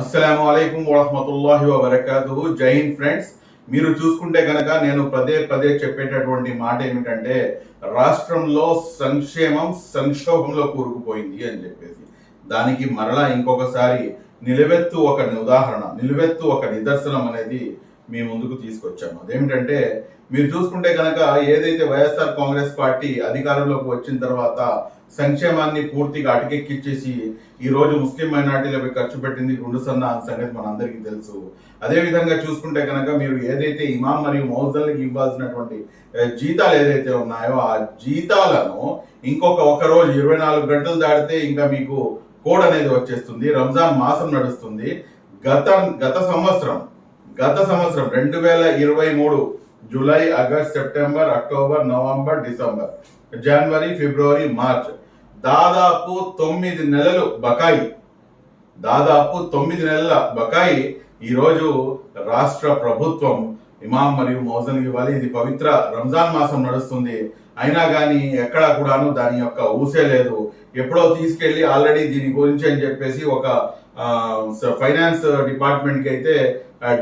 అస్సలం అయికం వరహమతుల్లాహి వబర్కాతుహు. జై హింద్ ఫ్రెండ్స్. మీరు చూసుకుంటే కనుక నేను పదే పదే చెప్పేటటువంటి మాట ఏమిటంటే రాష్ట్రంలో సంక్షేమం సంక్షోభంలో కూరుకుపోయింది అని చెప్పేసి. దానికి మరలా ఇంకొకసారి నిలువెత్తు ఒక ఉదాహరణ నిలువెత్తు ఒక నిదర్శనం అనేది మీ ముందుకు తీసుకొచ్చాము అదేమిటంటే మీరు చూసుకుంటే కనుక ఏదైతే వైఎస్ఆర్ కాంగ్రెస్ పార్టీ అధికారంలోకి వచ్చిన తర్వాత సంక్షేమాన్ని పూర్తిగా అటకెక్కిచ్చేసి ఈరోజు ముస్లిం మైనార్టీలపై ఖర్చు పెట్టింది గుండు సన్న సంగతి మనందరికీ తెలుసు. అదేవిధంగా చూసుకుంటే కనుక మీరు ఏదైతే ఇమాం మరియు మౌజల్కి ఇవ్వాల్సినటువంటి జీతాలు ఏదైతే ఉన్నాయో ఆ జీతాలను ఇంకొక ఒక రోజు ఇరవై నాలుగు గంటలు దాటితే ఇంకా మీకు కోడ్ అనేది వచ్చేస్తుంది. రంజాన్ మాసం నడుస్తుంది. గత గత సంవత్సరం గత సంవత్సరం రెండు వేల ఇరవై మూడు July August September October November December జనవరి ఫిబ్రవరి మార్చ్ దాదాపు తొమ్మిది నెలలు బకాయి. దాదాపు తొమ్మిది నెలల బకాయి. ఈరోజు రాష్ట్ర ప్రభుత్వం ఇమాం మరియు మౌజన్ ఇవ్వాలి. ఇది పవిత్ర రంజాన్ మాసం నడుస్తుంది. అయినా కానీ ఎక్కడా కూడాను దాని యొక్క ఊసే లేదు. ఎప్పుడో తీసుకెళ్ళి ఆల్రెడీ దీని గురించి అని చెప్పేసి ఒక ఫైనాన్స్ డిపార్ట్మెంట్కి అయితే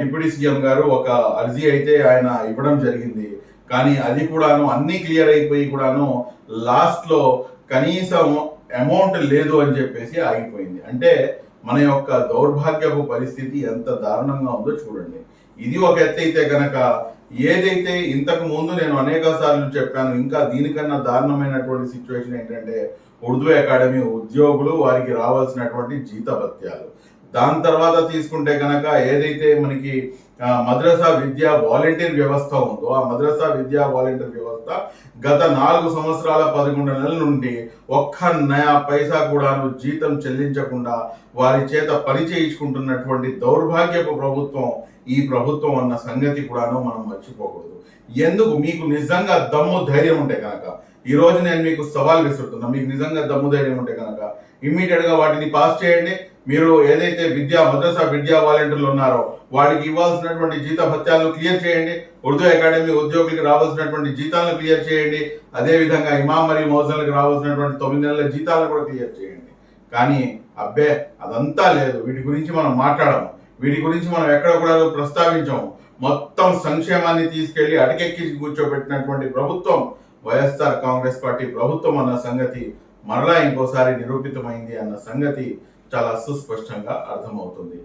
డిప్యూటీ సీఎం గారు ఒక అర్జీ అయితే ఆయన ఇవ్వడం జరిగింది. కానీ అది కూడాను అన్నీ క్లియర్ అయిపోయి కూడాను లాస్ట్లో కనీసం అమౌంట్ లేదు అని చెప్పేసి ఆగిపోయింది. అంటే మన యొక్క దౌర్భాగ్యపు పరిస్థితి ఎంత దారుణంగా ఉందో చూడండి. ఇది ఒక ఎత్తు అయితే ఏదైతే ఇంతకు ముందు నేను అనేక సార్లు చెప్పాను ఇంకా దీనికన్నా దారుణమైనటువంటి సిచ్యువేషన్ ఏంటంటే ఉర్దూ అకాడమీ ఉద్యోగులు వారికి రావాల్సినటువంటి జీతభత్యాలు. దాని తర్వాత తీసుకుంటే కనుక ఏదైతే మనకి మద్రసా విద్యా వాలంటీర్ వ్యవస్థ ఉందో ఆ మద్రసా విద్యా వాలంటీర్ వ్యవస్థ గత నాలుగు సంవత్సరాల పదకొండు నెలల నుండి ఒక్క నయా పైసా కూడాను జీతం చెల్లించకుండా వారి చేత పని చేయించుకుంటున్నటువంటి దౌర్భాగ్యపు ప్రభుత్వం ఈ ప్రభుత్వం అన్న సంగతి కూడాను మనం మర్చిపోకూడదు. ఎందుకు? మీకు నిజంగా దమ్ము ధైర్యం ఉంటే కనుక ఈ రోజు నేను మీకు సవాల్ విసురుతున్నా. మీకు నిజంగా దమ్ము ధైర్యం ఉంటే కనుక ఇమ్మీడియట్గా వాటిని పాస్ చేయండి. మీరు ఏదైతే విద్యా మద్రసా విద్యా వాలంటీర్లు ఉన్నారో వాడికి ఇవ్వాల్సినటువంటి జీత భత్యాలను క్లియర్ చేయండి. ఉర్దూ అకాడమీ ఉద్యోగులకు రావాల్సినటువంటి జీతాలను క్లియర్ చేయండి. అదే విధంగా ఇమాం మరియు మౌజన్లకు రావాల్సినటువంటి తొమ్మిది నెలల జీతాలను కూడా క్లియర్ చేయండి. కానీ అబ్బే అదంతా లేదు. వీటి గురించి మనం మాట్లాడము. వీటి గురించి మనం ఎక్కడ కూడా ప్రస్తావించము. మొత్తం సంక్షేమాన్ని తీసుకెళ్ళి అటకెక్కి కూర్చోబెట్టినటువంటి ప్రభుత్వం వైఎస్ఆర్ కాంగ్రెస్ పార్టీ ప్రభుత్వం అన్న సంగతి మరలా ఇంకోసారి నిరూపితమైంది అన్న సంగతి చాలా సుస్పష్టంగా అర్థమవుతుంది.